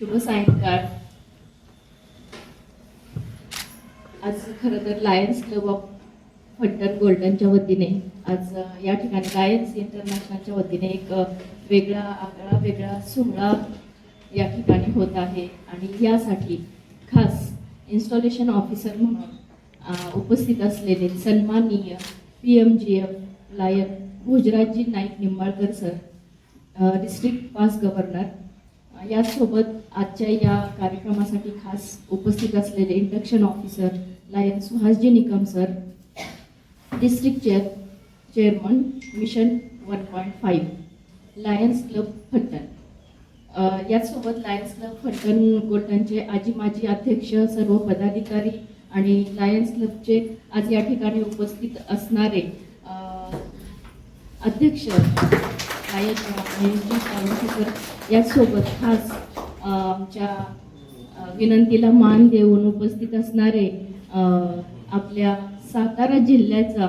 शुभ सायंकाळ आज खरं तर लायन्स क्लब ऑफ फंटन गोल्डनच्या वतीने आज या ठिकाणी लायन्स इंटरनॅशनलच्या वतीने एक वेगळा आगळा वेगळा सोहळा या ठिकाणी होत आहे. आणि यासाठी खास इन्स्टॉलेशन ऑफिसर म्हणून उपस्थित असलेले सन्माननीय P M J F lion Bhojrajji Naik Nimbalkar sir district past governor याचसोबत आजच्या या कार्यक्रमासाठी खास उपस्थित असलेले induction officer lion Suhasji Nikam sir district chair chairman mission one point five lions club Phaltan याचसोबत Lions club Phaltan गोल्टनचे आजी माजी अध्यक्ष सर्व पदाधिकारी आणि लायन्स क्लबचे आज या ठिकाणी उपस्थित असणारे अध्यक्ष लायन याचसोबत खास आमच्या विनंतीला मान देऊन उपस्थित असणारे आपल्या सातारा जिल्ह्याचा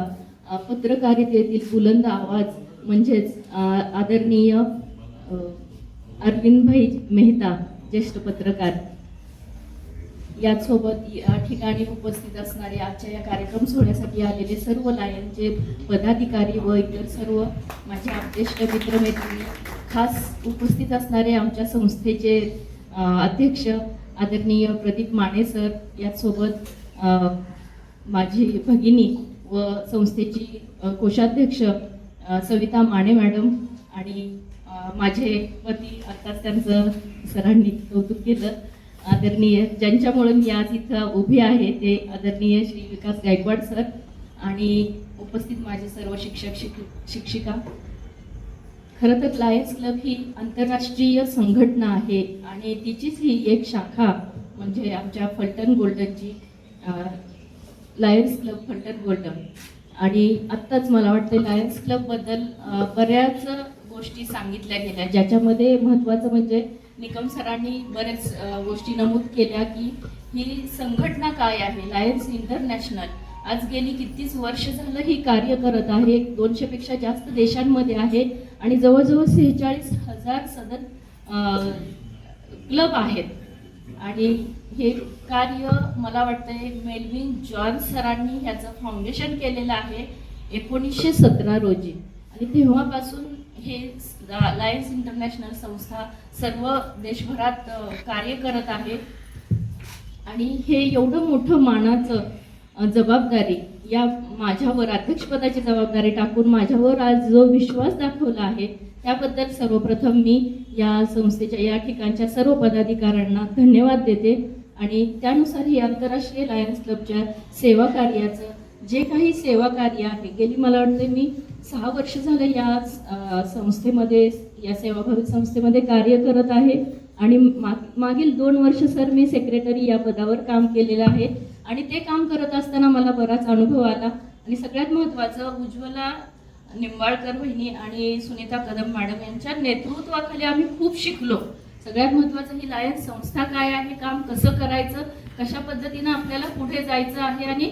पत्रकारितेतील बुलंद आवाज म्हणजेच आदरणीय अरविंदभाई मेहता ज्येष्ठ पत्रकार. याचसोबत या ठिकाणी उपस्थित असणारे आजच्या या कार्यक्रम सोहळ्यासाठी आलेले सर्व लायनचे पदाधिकारी व इतर सर्व माझे ज्येष्ठ मित्रमैत्रिणी खास उपस्थित असणारे आमच्या संस्थेचे अध्यक्ष आदरणीय प्रदीप माने सर याचसोबत माझी भगिनी व संस्थेची कोषाध्यक्ष सविता माने मॅडम आणि माझे पती आत्ताच त्यांचं सरांनी कौतुक केलं. आदरणीय ज्यांच्यामुळे मी आज इथं उभी आहे ते आदरणीय श्री विकास गायकवाड सर आणि उपस्थित माझे सर्व शिक्षक शिक शिक्षिका. खरं तर लायन्स क्लब ही आंतरराष्ट्रीय संघटना आहे आणि तिचीच ही एक शाखा म्हणजे आमच्या फलटण गोल्डनची लायन्स क्लब फलटण गोल्डन. आणि आत्ताच मला वाटतं लायन्स क्लबबद्दल बऱ्याच गोष्टी सांगितल्या गेल्या ज्याच्यामध्ये महत्त्वाचं म्हणजे निकम सरांनी बरेच गोष्टी नमूद केल्या की ही संघटना काय आहे? लायन्स इंटरनॅशनल आज गेली कितीच वर्ष झालं ही कार्य करत आहे. दोनशेपेक्षा जास्त देशांमध्ये आहे आणि जवळजवळ सेहेचाळीस हजार सदन क्लब आहेत. आणि हे कार्य मला वाटतंय मेलविन जॉन सरांनी ह्याचं फाउंडेशन केलेलं आहे एकोणीसशे सतरा रोजी. आणि तेव्हापासून हे लायन्स इंटरनॅशनल संस्था सर्व देशभरात कार्य करत आहे. आणि हे एवढं मोठं मानाचं जबाबदारी या माझ्यावर अध्यक्षपदाची जबाबदारी टाकून माझ्यावर आज जो विश्वास दाखवला आहे त्याबद्दल सर्वप्रथम मी या संस्थेच्या या ठिकाणच्या सर्व पदाधिकाऱ्यांना धन्यवाद देते. आणि त्यानुसार ही आंतरराष्ट्रीय लायन्स क्लबच्या सेवा कार्याचं जे काही सेवा कार्य आहे गेली मला वाटते मी सहा वर्ष झालं या संस्थेमध्ये या सेवाभावी संस्थेमध्ये कार्य करत आहे. आणि मा मागील दोन वर्ष सर मी सेक्रेटरी या पदावर काम केलेलं आहे. आणि ते काम करत असताना मला बराच अनुभव आला. आणि सगळ्यात महत्त्वाचं उज्ज्वला निंबाळकर बहिणी आणि सुनीता कदम मॅडम यांच्या नेतृत्वाखाली आम्ही खूप शिकलो. सगळ्यात महत्त्वाचं ही लायन्स संस्था काय आहे काम कसं करायचं कशा पद्धतीनं आपल्याला पुढे जायचं आहे आणि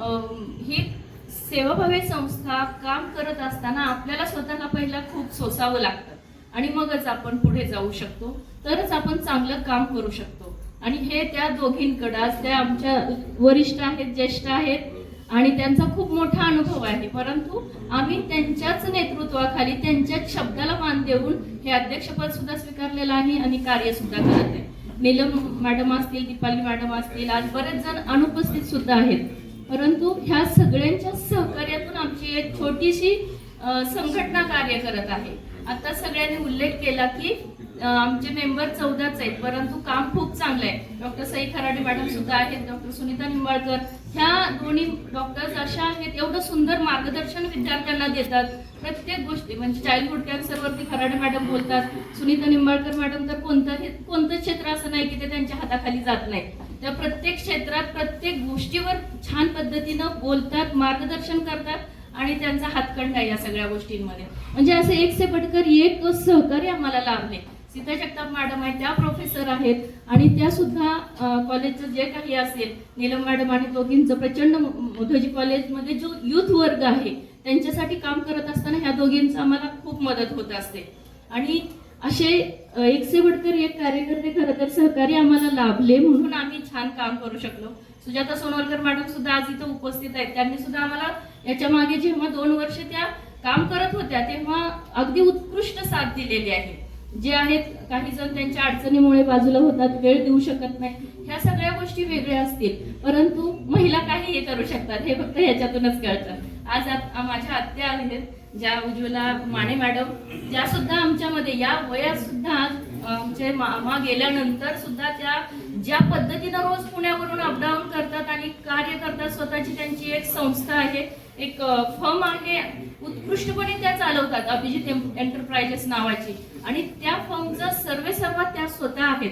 ही सेवाभावी संस्था काम करत असताना आपल्याला स्वतःला पहिला खूप सोसावं लागतं. आणि मगच आपण पुढे जाऊ शकतो. तरच आपण चांगलं काम करू शकतो. आणि हे त्या दोघींकडं आज त्या आमच्या वरिष्ठ आहेत ज्येष्ठ आहेत आणि त्यांचा खूप मोठा अनुभव आहे. परंतु आम्ही त्यांच्याच नेतृत्वाखाली त्यांच्याच शब्दाला मान देऊन हे अध्यक्षपद सुद्धा स्वीकारलेलं आहे आणि कार्य सुद्धा करत आहे. नीलम मॅडम असतील दीपाली मॅडम असतील आज बरेच जण अनुपस्थित सुद्धा आहेत. परंतु ह्या सगळ्यांच्या सहकार्यातून आमची एक छोटीशी संघटना कार्य करत आहे. आता सगळ्यांनी उल्लेख केला की आमचे मेंबर चौदाच आहेत. परंतु काम खूप चांगलं आहे. डॉक्टर सई खराडे मॅडम सुद्धा आहेत डॉक्टर सुनीता निंबाळकर. ह्या दोन्ही डॉक्टर्स अशा आहेत एवढं सुंदर मार्गदर्शन विद्यार्थ्यांना देतात. प्रत्येक गोष्टी म्हणजे चाइल्डहुड कॅन्सरवरती खराडे मॅडम बोलतात. सुनीता निंबाळकर मॅडम तर कोणतंही कोणतं क्षेत्र असं नाही की ते त्यांच्या हाताखाली जात नाही. त्या प्रत्येक क्षेत्रात प्रत्येक गोष्टीवर छान पद्धतीनं बोलतात मार्गदर्शन करतात आणि त्यांचा हातखंडा आहे या सगळ्या गोष्टींमध्ये. म्हणजे असे एक से पटकर एक सहकार्य आम्हाला लाभले सीता जगताप मॅडम आहेत त्या प्रोफेसर आहेत आणि त्या सुद्धा कॉलेजचं जे काही असेल नीलम मॅडम आणि दोघींचं प्रचंड मोधोजी कॉलेजमध्ये जो युथ वर्ग आहे त्यांच्यासाठी काम करत असताना ह्या दोघींचं आम्हाला खूप मदत होत असते. आणि असे एकसे बडकर एक कार्यकर्ते खरं तर सहकारी आम्हाला लाभले म्हणून आम्ही छान काम करू शकलो. सुजाता सोनवरकर मॅडम सुद्धा आज इथं उपस्थित आहेत. त्यांनी सुद्धा आम्हाला याच्या मागे जेव्हा दोन वर्ष त्या काम करत होत्या तेव्हा अगदी उत्कृष्ट साथ दिलेली आहे. जे आहेत काही जण त्यांच्या अडचणीमुळे बाजूला होतात वेळ देऊ शकत नाही. ह्या सगळ्या गोष्टी वेगळ्या असतील. परंतु महिला काही हे करू शकतात. हे फक्त ह्याच्यातूनच कळतं. आज माझ्या आत्या आहेत ज्या उज्ज्वला माने मॅडम ज्या सुद्धा आमच्यामध्ये या वयात सुद्धा आमचे मामा गेल्यानंतर सुद्धा त्या ज्या पद्धतीनं रोज पुण्यावरून अपडाऊन करतात आणि कार्य करतात स्वतःची त्यांची एक संस्था आहे एक फर्म आहे उत्कृष्टपणे त्या चालवतात. अभिजित एंटरप्राइजेस नावाची. आणि त्या फर्मचा सर्वे सर्व त्या स्वतः आहेत.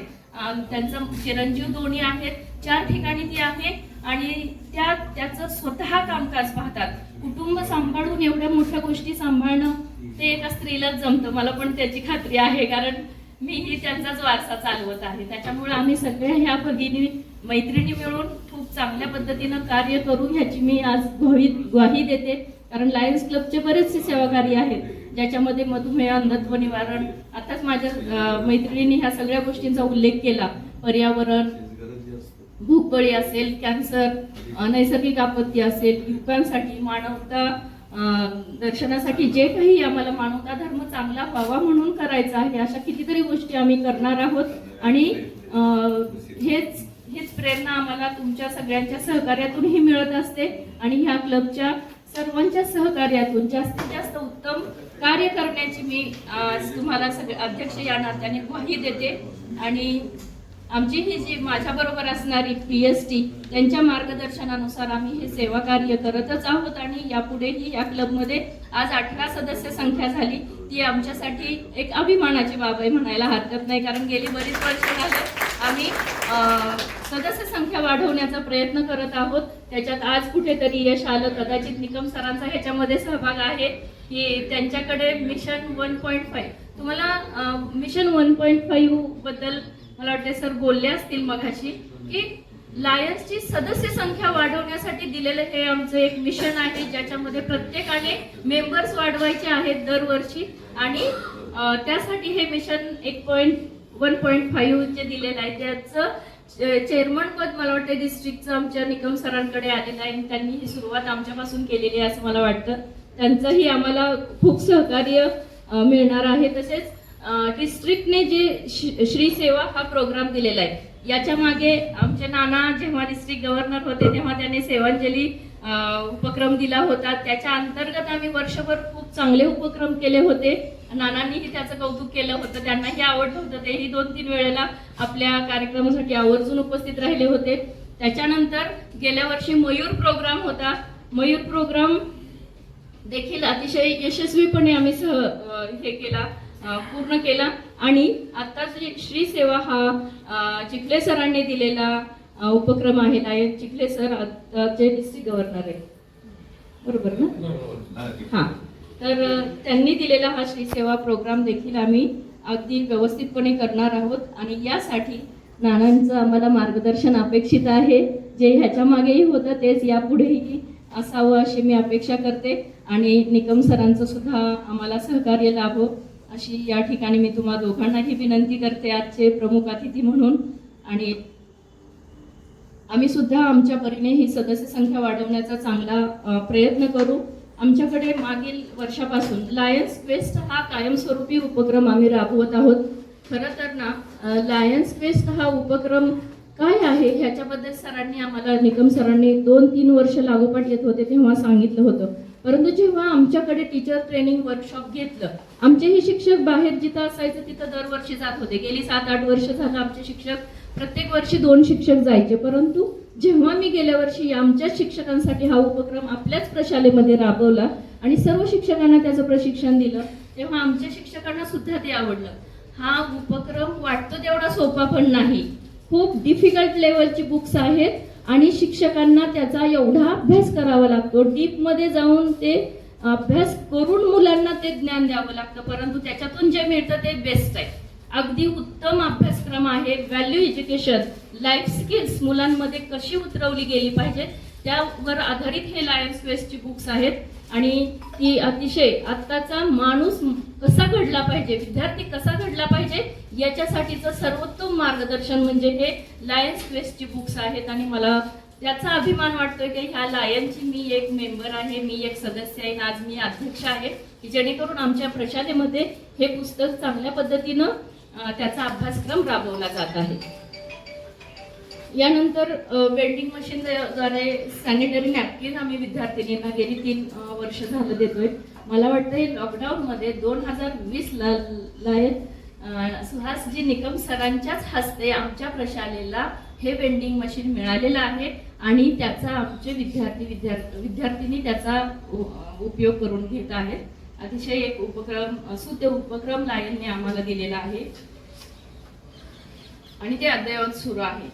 त्यांचं चिरंजीव दोन्ही आहेत चार ठिकाणी ती आहे आणि त्या त्याचं स्वतः कामकाज पाहतात. कुटुंब सांभाळून एवढ्या मोठ्या गोष्टी सांभाळणं ते एका स्त्रीलाच जमतं. मला पण त्याची खात्री आहे कारण मीही त्यांचाच वारसा चालवत आहे. त्याच्यामुळे आम्ही सगळ्या ह्या भगिनी मैत्रिणी मिळून खूप चांगल्या पद्धतीनं कार्य करू ह्याची मी आज ग्वाही ग्वाही देते. कारण लायन्स क्लबचे बरेचसे सेवाकार्य आहेत. ज्याच्यामध्ये मधुमेह अंधत्व निवारण आताच माझ्या मैत्रिणीने ह्या सगळ्या गोष्टींचा उल्लेख केला. पर्यावरण भूकबळी असेल कॅन्सर नैसर्गिक आपत्ती असेल युवकांसाठी मानवता दर्शनासाठी जे काही आम्हाला मानवता धर्म चांगला व्हावा म्हणून करायचा आहे अशा कितीतरी गोष्टी आम्ही करणार आहोत. आणि हेच हेच प्रेरणा आम्हाला तुमच्या सगळ्यांच्या सहकार्यातूनही मिळत असते. आणि ह्या क्लबच्या सर्वांच्या सहकार्यातून जास्तीत जास्त उत्तम कार्य करण्याची मी आज तुम्हाला सगळे अध्यक्ष या नात्याने ग्वाही देते. आणि आमची ही जी माझ्याबरोबर असणारी पी एस टी त्यांच्या मार्गदर्शनानुसार आम्ही हे सेवा कार्य करतच आहोत आणि यापुढेही या क्लबमध्ये आज अठरा सदस्य संख्या झाली. ती आमच्यासाठी एक अभिमानाची बाब आहे म्हणायला हरकत नाही कारण गेली बरीच वर्ष झालं. आम्ही सदस्य संख्या वाढवण्याचा प्रयत्न करत आहोत. त्याच्यात आज कुठेतरी यश आलं. कदाचित निकम सरांचा ह्याच्यामध्ये सहभाग आहे की त्यांच्याकडे मिशन वन पॉईंट फाईव्ह. तुम्हाला मिशन वन पॉईंट फाईव्हबद्दल मला वाटते सर बोलले असतील मघाशी की लायन्सची सदस्य संख्या वाढवण्यासाठी दिलेलं हे आमचं एक मिशन आहे ज्याच्यामध्ये प्रत्येकाने मेंबर्स वाढवायचे आहेत दरवर्षी. आणि त्यासाठी हे मिशन एक पॉईंट वन पॉईंट फाईव्ह जे दिलेलं आहे त्याचं चेअरमन पद मला वाटतं डिस्ट्रिक्टचं आमच्या निकम सरांकडे आलेलं आहे. आणि त्यांनी ही सुरुवात आमच्यापासून केलेली आहे असं मला वाटतं. त्यांचंही आम्हाला खूप सहकार्य मिळणार आहे. तसेच डिस्ट्रिक्टने जे श- श्री सेवा हा प्रोग्राम दिलेला आहे याच्या मागे आमचे नाना जेव्हा डिस्ट्रिक्ट गव्हर्नर होते तेव्हा त्यांनी सेवांजली उपक्रम दिला होता. त्याच्या अंतर्गत आम्ही वर्षभर खूप चांगले उपक्रम केले होते. नानांनीही त्याचं कौतुक केलं होतं. त्यांनाही आवडलं होतं. तेही दोन तीन वेळेला आपल्या कार्यक्रमासाठी आवर्जून उपस्थित राहिले होते. त्याच्यानंतर गेल्या वर्षी मयूर प्रोग्राम होता. मयूर प्रोग्राम देखील अतिशय यशस्वीपणे आम्ही सह हे केला पूर्ण केला. आणि आत्ताच जे श्री सेवा हा चिखले सरांनी दिलेला उपक्रम आहे लायन चिखले सर आताचे डिस्ट्रिक्ट गव्हर्नर आहे बरोबर ना? हा तर त्यांनी दिलेला हा श्री सेवा प्रोग्राम देखील आम्ही अगदी व्यवस्थितपणे करणार आहोत आणि यासाठी नानांचं आम्हाला मार्गदर्शन अपेक्षित आहे. जे ह्याच्या मागेही होतं तेच यापुढेही असावं अशी मी अपेक्षा करते. आणि निकम सरांचं सुद्धा आम्हाला सहकार्य लाभो. अशी या ठिकाणी मी तुम्हा दोघांनाही विनंती करते आजचे प्रमुख अतिथी म्हणून. आणि आम्ही सुद्धा आमच्या परीने ही सदस्य संख्या वाढवण्याचा चांगला प्रयत्न करू. आमच्याकडे मागील वर्षापासून लायन्स क्वेस्ट हा कायमस्वरूपी उपक्रम आम्ही राबवत आहोत. खरं तर ना लायन्स क्वेस्ट हा उपक्रम काय आहे ह्याच्याबद्दल सरांनी आम्हाला निकम सरांनी दोन तीन वर्ष लागोपाठ येत होते तेव्हा सांगितलं होतं. परंतु जेव्हा आमच्याकडे टीचर ट्रेनिंग वर्कशॉप घेतलं आमचेही शिक्षक बाहेर जिथं असायचं तिथं दरवर्षी जात होते. गेली सात आठ वर्ष झालं आमचे शिक्षक प्रत्येक वर्षी दोन शिक्षक जायचे परंतु जेव्हा मी गेल्या वर्षी आमच्याच शिक्षकांसाठी हा उपक्रम आपल्याच प्रशालेमध्ये राबवला आणि सर्व शिक्षकांना त्याचं प्रशिक्षण दिलं तेव्हा आमच्या शिक्षकांना सुद्धा ते आवडलं. हा उपक्रम वाटतो तेवढा सोपा पण नाही. खूप डिफिकल्ट लेवलची बुक्स आहेत आणि शिक्षकांना त्याचा एवढा अभ्यास करावा लागतो. डीपमध्ये जाऊन ते अभ्यास करून मुलांना ते ज्ञान द्यावं लागतं परंतु त्याच्यातून जे मिळतं ते बेस्ट आहे. अगदी उत्तम अभ्यासक्रम आहे. व्हॅल्यू एज्युकेशन लाईफ स्किल्स मुलांमध्ये कशी उतरवली गेली पाहिजे त्यावर आधारित हे लायन्स वेस्टची बुक्स आहेत. आणि ती अतिशय आत्ताचा माणूस कसा घडला पाहिजे विद्यार्थी कसा घडला पाहिजे याच्यासाठीचं सर्वोत्तम मार्गदर्शन म्हणजे हे लायन्स वेस्टची बुक्स आहेत. आणि मला त्याचा अभिमान वाटतोय की ह्या लायनची मी एक मेंबर आहे मी एक सदस्य आहे आज मी अध्यक्ष आहे की जेणेकरून आमच्या प्रशालेमध्ये हे पुस्तक चांगल्या पद्धतीनं त्याचा अभ्यासक्रम राबवला जात आहे. यानंतर वेल्डिंग मशीन द्वारे सॅनिटरी नॅपकिन आम्ही विद्यार्थिनींना गेली तीन वर्ष झालं देतोय. मला वाटतं लॉकडाऊनमध्ये दोन हजार वीस ला लायन अ, सुहासजी निकम सरांच्याच हस्ते आमच्या प्रशालेला हे वेंडिंग मशीन मिळालेलं आहे आणि त्याचा आमचे विद्यार्थी विद्यार्थी विद्यार्थिनी त्याचा उपयोग करून घेत आहेत. अतिशय एक उपक्रम सुद्ध उपक्रम लायनने आम्हाला दिलेला आहे. आणि ते अद्ययावत सुरू आहे.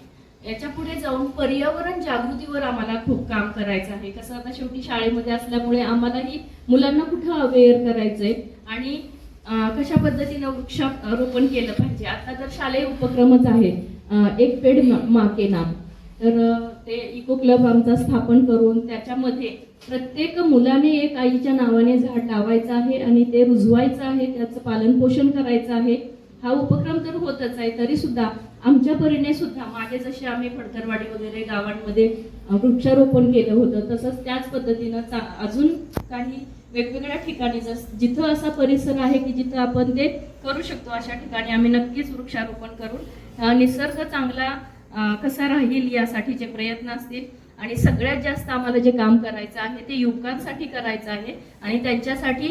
याच्यापुढे जाऊन पर्यावरण जागृतीवर आम्हाला खूप काम करायचं आहे. कसं आता शेवटी शाळेमध्ये असल्यामुळे आम्हालाही मुलांना कुठं अवेअर करायचंय आणि कशा पद्धतीनं वृक्षारोपण केलं पाहिजे? आता तर शालेय उपक्रमच आहे एक पेड मा- माके नाम तर ते इको क्लब आमचा स्थापन करून त्याच्यामध्ये प्रत्येक मुलाने एक आईच्या नावाने झाड लावायचं आहे आणि ते रुजवायचं आहे त्याचं पालन पोषण करायचं आहे. हा उपक्रम तर होतच आहे तरी सुद्धा आमच्या परीने सुद्धा मागे जसे आम्ही फडतरवाडी वगैरे गावांमध्ये वृक्षारोपण केलं होतं तसंच त्याच पद्धतीनं चा- अजून काही वेगवेगळ्या ठिकाणी जस जिथं असा परिसर आहे की जिथं आपण ते करू शकतो अशा ठिकाणी आम्ही नक्कीच वृक्षारोपण करून निसर्ग चांगला कसा राहील यासाठीचे प्रयत्न असतील आणि सगळ्यात जास्त आम्हाला जे काम करायचं आहे ते युवकांसाठी करायचं आहे आणि त्यांच्यासाठी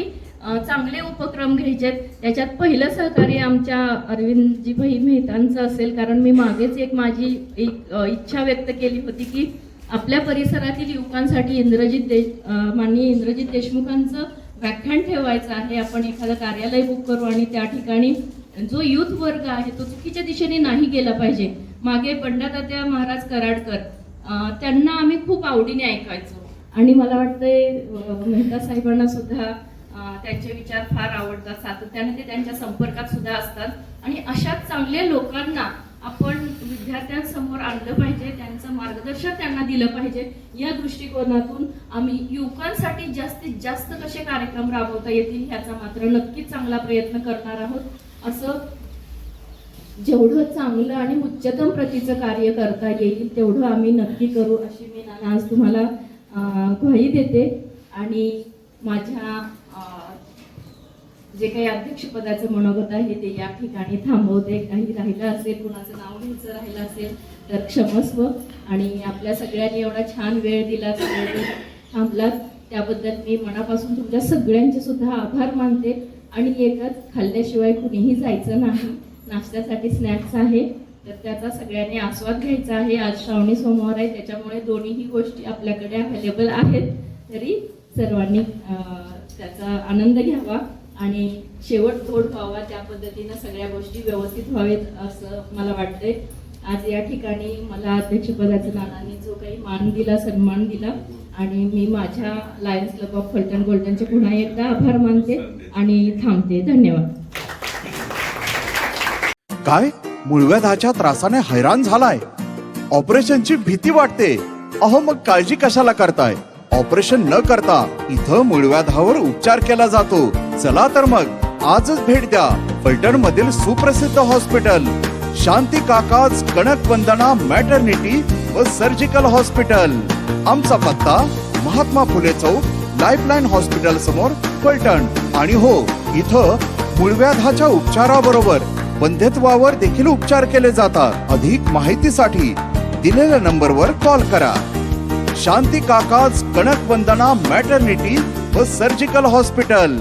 चांगले उपक्रम घ्यायचे आहेत. त्याच्यात पहिलं सहकार्य आमच्या अरविंदजी भाई मेहतांचं असेल कारण मी मागेच एक माझी एक इच्छा व्यक्त केली होती की आपल्या परिसरातील युवकांसाठी इंद्रजित देश माननीय इंद्रजित देशमुखांचं व्याख्यान ठेवायचं आहे आपण एखादं कार्यालय बुक करू आणि त्या ठिकाणी जो युथ वर्ग आहे तो चुकीच्या दिशेने नाही गेला पाहिजे. मागे पंडातात्या महाराज कराडकर त्यांना आम्ही खूप आवडीने ऐकायचो. आणि मला वाटतंय मेहता साहेबांना सुद्धा त्यांचे विचार फार आवडतात. सातत्याने ते त्यांच्या संपर्कात सुद्धा असतात. आणि अशा चांगल्या लोकांना आपण विद्यार्थ्यांसमोर आणलं पाहिजे त्यांचं मार्गदर्शन त्यांना दिलं पाहिजे. या दृष्टिकोनातून आम्ही युवकांसाठी जास्तीत जास्त कसे कार्यक्रम राबवता येतील ह्याचा मात्र नक्कीच चांगला प्रयत्न करणार आहोत. असं जेवढं चांगलं आणि उच्चतम प्रतीचं कार्य करता येईल तेवढं आम्ही नक्की करू अशी मी नाना आज तुम्हाला ग्वाही देते. आणि माझ्या जे काही अध्यक्षपदाचं मनोगत आहे ते या ठिकाणी थांबवते. काही राहिलं असेल कुणाचं नाव घ्यायचं राहिलं असेल तर क्षमस्व. आणि आपल्या सगळ्यांनी एवढा छान वेळ दिला सगळ्यांनी थांबलात. त्याबद्दल मी मनापासून तुमच्या सगळ्यांचे सुद्धा आभार मानते. आणि एकच खाल्ल्याशिवाय कुणीही जायचं नाही. नाश्त्यासाठी स्नॅक्स आहे. तर त्याचा सगळ्यांनी आस्वाद घ्यायचा आहे. आज श्रावणी सोमवार आहे. त्याच्यामुळे दोन्हीही गोष्टी आपल्याकडे अवेलेबल आहेत. तरी सर्वांनी त्याचा आनंद घ्यावा आणि शेवट थोड व्हावा. त्या पद्धतीनं सगळ्या गोष्टी व्यवस्थित व्हावेत असं मला वाटतंय. आज या ठिकाणी मला अध्यक्षपदाच्या नानांनी जो काही मान दिला सन्मान दिला आणि मी माझ्या लायन्स क्लब ऑफ फलटण गोल्डनचे पुन्हा एकदा आभार मानते आणि थांबते. धन्यवाद. काय? मूळव्याधाच्या त्रासाने हैराण झालाय. ऑपरेशनची भीती वाटते. अहो मग काळजी कशाला करताय? ऑपरेशन न करता इथं मूळव्याधावर उपचार केला जातो. चला तर मग आजच भेट द्या. फलटण मधील सुप्रसिद्ध हॉस्पिटल. शांती काकाज कणक वंदना मॅटर्निटी व सर्जिकल हॉस्पिटल आमचा पत्ता महात्मा फुले चौक लाईफलाईन हॉस्पिटल समोर फलटण आणि हो इथं मूळव्याधाच्या उपचाराबरोबर बंध्यत्वावर देखील उपचार केले जातात. अधिक माहितीसाठी दिलेल्या नंबरवर कॉल करा. शांती काकाज कणक वंदना मॅटर्निटी व सर्जिकल हॉस्पिटल